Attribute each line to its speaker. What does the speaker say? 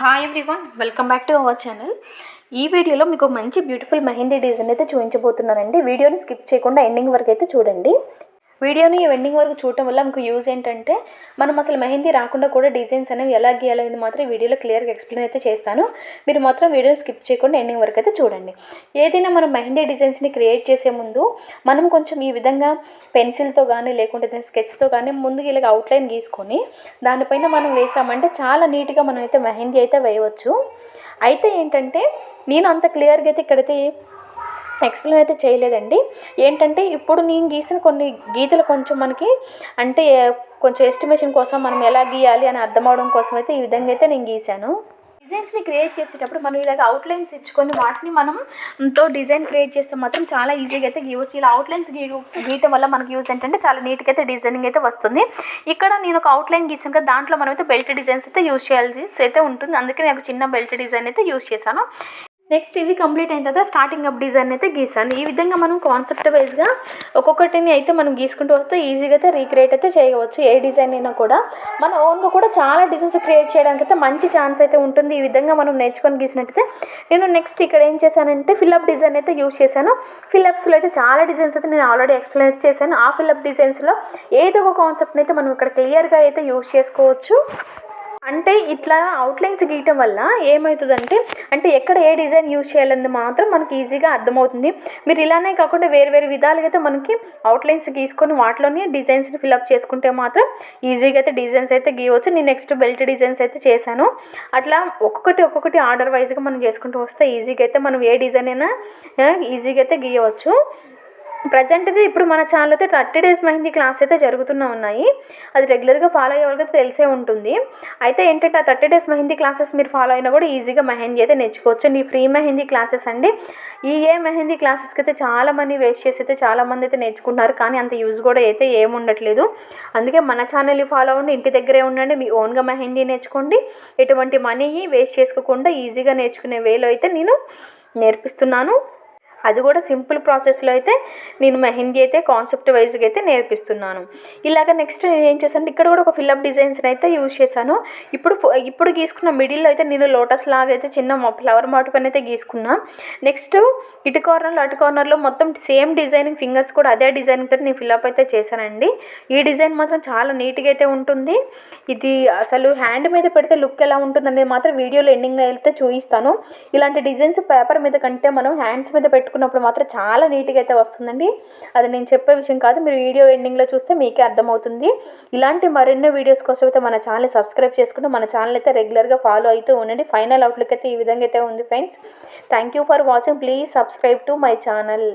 Speaker 1: Hi everyone welcome back to our channel ఈ వీడియోలో మీకు మంచి బ్యూటిఫుల్ మెహందీ డిజైన్ అయితే చూపించబోతున్నానండి. వీడియోని స్కిప్ చేయకుండా ఎండింగ్ వరకు అయితే చూడండి. వీడియోని ఎండింగ్ వరకు చూడటం వల్ల మీకు యూజ్ ఏంటంటే మనం అసలు మెహందీ రాకుండా కూడా డిజైన్స్ అనేవి ఎలా గీయాలనేది మాత్రం వీడియోలో క్లియర్గా ఎక్స్ప్లెయిన్ అయితే చేస్తాను. మీరు మాత్రం వీడియోని స్కిప్ చేయకుండా ఎండింగ్ వరకు అయితే చూడండి. ఏదైనా మనం మెహందీ డిజైన్స్ని క్రియేట్ చేసే ముందు మనం కొంచెం ఈ విధంగా పెన్సిల్తో కానీ లేకుంటే స్కెచ్తో కానీ ముందుగా ఇలాగ అవుట్లైన్ గీసుకొని దానిపైన మనం వేసామంటే చాలా నీట్గా మనం అయితే మెహందీ అయితే వేయవచ్చు. అయితే ఏంటంటే నేను అంత క్లియర్గా అయితే ఇక్కడైతే ఎక్స్ప్లెయిన్ అయితే చేయలేదండి. ఏంటంటే ఇప్పుడు నేను గీసిన కొన్ని గీతలు కొంచెం మనకి అంటే కొంచెం ఎస్టిమేషన్ కోసం మనం ఎలా గీయాలి అని అర్థం అవడం కోసం అయితే ఈ విధంగా అయితే నేను గీశాను. డిజైన్స్ని క్రియేట్ చేసేటప్పుడు మనం ఇలాగ అవుట్లైన్స్ ఇచ్చుకొని వాటిని మనం తో డిజైన్ క్రియేట్ చేస్తే మాత్రం చాలా ఈజీగా అయితే గీయవచ్చు ఇలా అవుట్లైన్స్ గీ గీయటం వల్ల మనకి యూజ్ ఏంటంటే చాలా నీట్గా అయితే డిజైనింగ్ అయితే వస్తుంది. ఇక్కడ నేను ఒక అవుట్లైన్ గీసాను కదా దాంట్లో మనం అయితే బెల్ట్ డిజైన్స్ అయితే యూజ్ చేయాల్సి అయితే ఉంటుంది. అందుకే నేను చిన్న బెల్ట్ డిజైన్ అయితే యూజ్ చేశాను. నెక్స్ట్ ఇది కంప్లీట్ అయిన తర్వాత స్టార్టింగ్ అప్ డిజైన్ అయితే గీసాను. ఈ విధంగా మనం కాన్సెప్ట్ వైజ్గా ఒక్కొక్కటిని అయితే మనం గీసుకుంటూ వస్తే ఈజీగా అయితే రీక్రియేట్ అయితే చేయవచ్చు. ఏ డిజైన్ అయినా కూడా. మన ఓన్గా కూడా చాలా డిజైన్స్ క్రియేట్ చేయడానికి అయితే మంచి ఛాన్స్ అయితే ఉంటుంది. ఈ విధంగా మనం నేర్చుకొని గీసినట్టయితే నేను నెక్స్ట్ ఇక్కడ ఏం చేశానంటే ఫిల్అప్ డిజైన్ అయితే యూజ్ చేశాను. ఫిల్అప్స్లో అయితే చాలా డిజైన్స్ అయితే నేను ఆల్రెడీ ఎక్స్ప్లెయిన్ చేశాను. ఆ ఫిల్అప్ డిజైన్స్లో ఏదో ఒక కాన్సెప్ట్ని అయితే మనం ఇక్కడ క్లియర్గా అయితే యూజ్ చేసుకోవచ్చు. అంటే ఇట్లా అవుట్లైన్స్ గీయటం వల్ల ఏమవుతుందంటే అంటే ఎక్కడ ఏ డిజైన్ యూజ్ చేయాలన్నది మాత్రం మనకి ఈజీగా అర్థమవుతుంది. మీరు ఇలానే కాకుండా వేరు వేరు విధాలుగా అయితే మనకి అవుట్లైన్స్ గీసుకొని వాటిలోనే డిజైన్స్ని ఫిల్అప్ చేసుకుంటే మాత్రం ఈజీగా అయితే డిజైన్స్ అయితే గీయవచ్చు. నేను నెక్స్ట్ బెల్ట్ డిజైన్స్ అయితే చేశాను. అట్లా ఒక్కొక్కటి ఒక్కొక్కటి ఆర్డర్ వైజ్గా మనం చేసుకుంటూ వస్తే ఈజీగా అయితే మనం ఏ డిజైన్ అయినా ఈజీగా అయితే గీయవచ్చు. ప్రజెంట్ అయితే ఇప్పుడు మన ఛానల్ అయితే థర్టీ డేస్ మెహందీ క్లాస్ అయితే జరుగుతూనే ఉన్నాయి. అది రెగ్యులర్గా ఫాలో అయ్యే వాళ్ళకి తెలిసే ఉంటుంది. అయితే ఏంటంటే ఆ థర్టీ డేస్ మెహందీ క్లాసెస్ మీరు ఫాలో అయినా కూడా ఈజీగా మెహందీ అయితే నేర్చుకోవచ్చు. అండి ఫ్రీ మెహందీ క్లాసెస్ అండి. ఈ ఏ మెహందీ క్లాసెస్కి అయితే చాలామంది వేస్ట్ చేసి అయితే చాలామంది అయితే నేర్చుకుంటున్నారు. కానీ అంత యూజ్ కూడా అయితే ఏమి ఉండట్లేదు. అందుకే మన ఛానల్ని ఫాలో అవ్వండి. ఇంటి దగ్గరే ఉండండి. మీ ఓన్గా మెహందీ నేర్చుకోండి. ఎటువంటి మనీ వేస్ట్ చేసుకోకుండా ఈజీగా నేర్చుకునే వేలో అయితే నేను నేర్పిస్తున్నాను. అది కూడా సింపుల్ ప్రాసెస్లో అయితే నేను మెహందీ అయితే కాన్సెప్ట్ వైజ్గా అయితే నేర్పిస్తున్నాను. ఇలాగ నెక్స్ట్ నేను ఏం చేశాను ఇక్కడ కూడా ఒక ఫిల్అప్ డిజైన్స్ని అయితే యూజ్ చేశాను. ఇప్పుడు ఇప్పుడు గీసుకున్న మిడిల్లో అయితే నేను లోటస్ లాగా అయితే చిన్న ఫ్లవర్ మాటు పైన అయితే గీసుకున్నా. నెక్స్ట్ ఇటు కార్నర్లో అటు కార్నర్లో మొత్తం సేమ్ డిజైనింగ్ ఫింగర్స్ కూడా అదే డిజైన్ తోటి నేను ఫిల్అప్ అయితే చేశానండి. ఈ డిజైన్ మాత్రం చాలా నీట్గా అయితే ఉంటుంది. ఇది అసలు హ్యాండ్ మీద పెడితే లుక్ ఎలా ఉంటుంది అనేది మాత్రం వీడియోలో ఎండింగ్ అయితే చూపిస్తాను. ఇలాంటి డిజైన్స్ పేపర్ మీద కంటే మనం హ్యాండ్స్ మీద పెట్టు పెట్టుకున్నప్పుడు మాత్రం చాలా నీట్గా అయితే వస్తుందండి. అది నేను చెప్పే విషయం కాదు మీరు వీడియో ఎండింగ్లో చూస్తే మీకే అర్థమవుతుంది. ఇలాంటి మరెన్నో వీడియోస్ కోసం అయితే మన ఛానల్ సబ్స్క్రైబ్ చేసుకుంటూ మన ఛానల్ అయితే రెగ్యులర్గా ఫాలో అవుతూ ఉండండి. ఫైనల్ అవుట్లుక్ అయితే ఈ విధంగా అయితే ఉంది friends. Thank you for watching. Please subscribe to my channel.